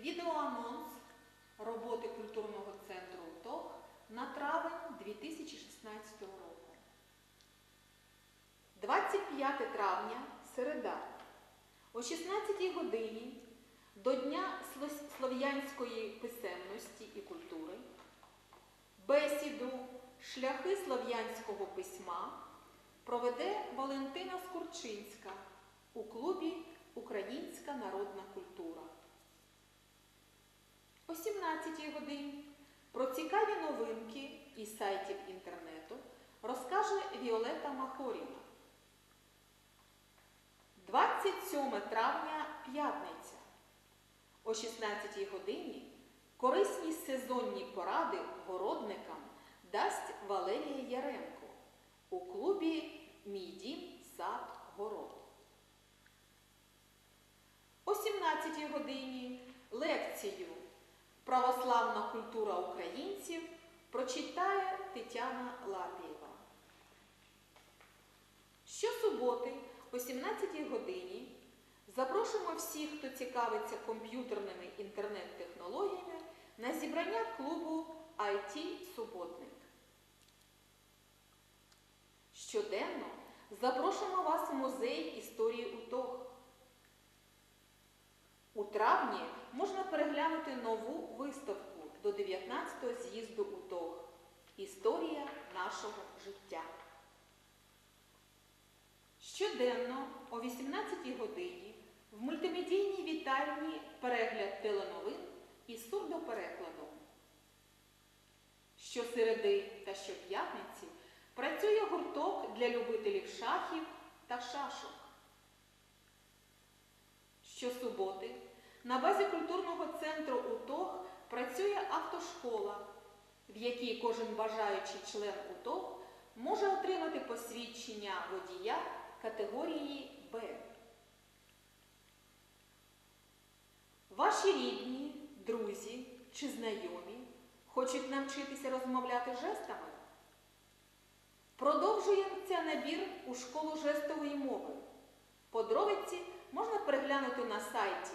Відеоанонс роботи культурного центру УТОГ на травень 2016 року. 25 травня, середа, о 16 годині до Дня слов'янської писемності і культури бесіду Шляхи слов'янського письма проведе Валентина Скурчинська у клубі Українська народна культура. О 17 годині про цікаві новинки із сайтів інтернету розкаже Віолета Махоріна. 27 травня п'ятниця. О 16 годині корисні сезонні поради городникам дасть Валерія Яремко у клубі Мій дім, сад, город. О 17 годині лекцію Православна культура українців прочитає Тетяна Лапієва. Щосуботи о 17 годині запрошуємо всіх, хто цікавиться комп'ютерними інтернет-технологіями на зібрання клубу IT Суботник. Щоденно запрошуємо вас в музей історії УТОГ. У травні можна переглянути нову виставку до 19-го з'їзду УТОГ Історія нашого життя. Щоденно о 18-й годині в мультимедійній вітальні перегляд теленовин із сурдоперекладом. Щосереди та щоп'ятниці працює гурток для любителів шахів та шашок. Щосуботи на базі культурного центру УТОГ працює автошкола, в якій кожен бажаючий член УТОГ може отримати посвідчення водія категорії Б. Ваші рідні, друзі чи знайомі хочуть навчитися розмовляти жестами? Продовжується набір у школу жестової мови. Подробиці можна переглянути на сайті